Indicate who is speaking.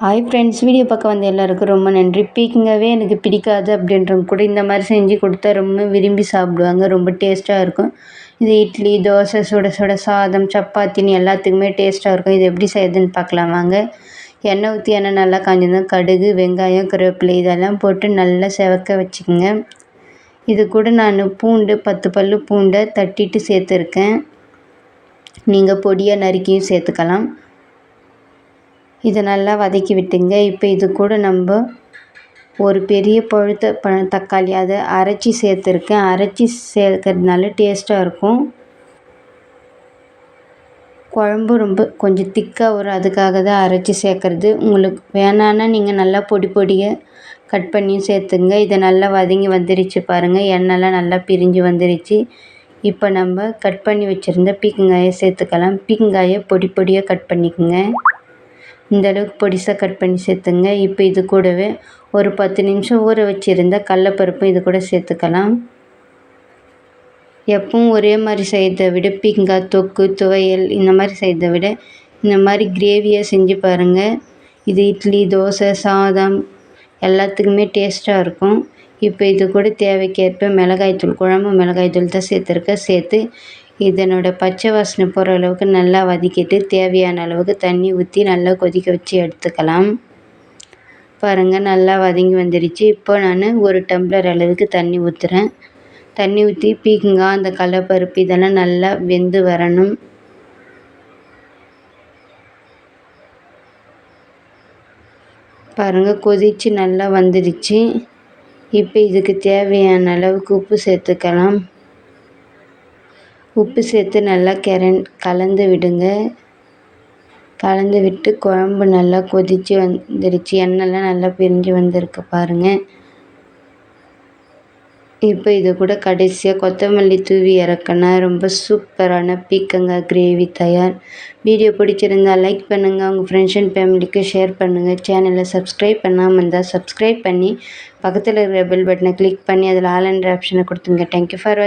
Speaker 1: Hi friends video பார்க்க வந்த எல்லாருக்கும் ரொம்ப நன்றி. பீக்கிங்காகவே எனக்கு பிடிக்காது அப்படின்றவங்க கூட இந்த மாதிரி செஞ்சு கொடுத்தா ரொம்ப விரும்பி சாப்பிடுவாங்க. ரொம்ப டேஸ்ட்டாக இருக்கும். இது இட்லி தோசை சுட சுட சாதம் சப்பாத்தின்னு எல்லாத்துக்குமே டேஸ்ட்டாக இருக்கும். இது எப்படி செய்யுதுன்னு பார்க்கலாம் வாங்க. எண்ணெய் ஊற்றி எண்ணெய் நல்லா காஞ்சதும் கடுகு வெங்காயம் கருவேப்பிலை இதெல்லாம் போட்டு நல்லா செவக்க வச்சுக்கோங்க. இது கூட நான் பூண்டு பத்து பல் பூண்டை தட்டிட்டு சேர்த்துருக்கேன். நீங்கள் பொடியாக நறுக்கியும் சேர்த்துக்கலாம். இதை நல்லா வதக்கி விட்டுங்க. இப்போ இது கூட நம்ம ஒரு பெரிய பழுத்த ப தக்காளி அதை அரைச்சி சேர்த்துருக்கேன். அரைச்சி சேர்க்கறதுனால டேஸ்ட்டாக இருக்கும். குழம்பு ரொம்ப கொஞ்சம் திக்காக வரும் அதுக்காக தான் அரைச்சி சேர்க்குறது. உங்களுக்கு வேணான்னா நீங்கள் நல்லா பொடி பொடியாக கட் பண்ணியும் சேர்த்துங்க. இதை நல்லா வதங்கி வந்துருச்சு பாருங்கள் எண்ணெய்லாம் நல்லா பிரிஞ்சு வந்துருச்சு. இப்போ நம்ம கட் பண்ணி வச்சுருந்த பீக்கங்காயை சேர்த்துக்கலாம். பீக்கங்காயை பொடி பொடியாக கட் பண்ணிக்கோங்க. இந்தளவுக்கு பொடிசாக கட் பண்ணி சேர்த்துங்க. இப்போ இது கூடவே ஒரு பத்து நிமிஷம் ஊற வச்சுருந்த கடலப்பருப்பும் இது கூட சேர்த்துக்கலாம். எப்பவும் ஒரே மாதிரி செய்கிறத விட பீங்காய் தொக்கு துவையல் இந்த மாதிரி செய்கிறத விட இந்த மாதிரி கிரேவியாக செஞ்சு பாருங்கள் இது இட்லி தோசை சாதம் எல்லாத்துக்குமே டேஸ்ட்டாக இருக்கும். இப்போ இது கூட தேவைக்கேற்ப மிளகாய்த்தூள் குழம்பு மிளகாய்த்தூள் தான் சேர்த்துருக்கேன். சேர்த்து இதனோட பச்சை வாசனை போகிற அளவுக்கு நல்லா வதக்கிட்டு தேவையான அளவுக்கு தண்ணி ஊற்றி நல்லா கொதிக்க வச்சு எடுத்துக்கலாம். பாருங்கள் நல்லா வதங்கி வந்துடுச்சு இப்போ நான் ஒரு டம்ளர் அளவுக்கு தண்ணி ஊற்றுறேன் தண்ணி ஊற்றி பீக்கங்காய் அந்த கடலப்பருப்பு இதெல்லாம் நல்லா வெந்து வரணும். பாருங்கள் கொதித்து நல்லா வந்துடுச்சு இப்போ இதுக்கு தேவையான அளவுக்கு உப்பு சேர்த்துக்கலாம். உப்பு சேர்த்து நல்லா கெரன் கலந்து விடுங்க. கலந்து விட்டு குழம்பு நல்லா கொதித்து வந்துடுச்சு எண்ணெய்லாம் நல்லா பிரிஞ்சு வந்திருக்கு பாருங்கள் இப்போ இது கூட கடைசியாக கொத்தமல்லி தூவி இறக்கினா ரொம்ப சூப்பரான பீக்கங்காய் கிரேவி தயார். வீடியோ பிடிச்சிருந்தால் லைக் பண்ணுங்கள் உங்கள் ஃப்ரெண்ட்ஸ் அண்ட் ஃபேமிலிக்கு ஷேர் பண்ணுங்கள் சேனலை சப்ஸ்கிரைப் பண்ணாமல் இருந்தால் சப்ஸ்கிரைப் பண்ணி பக்கத்தில் இருக்கிற பெல் பட்டனை கிளிக் பண்ணி அதில் ஆல் என்ற ஆப்ஷனை கொடுத்துங்க தேங்க்யூ ஃபார்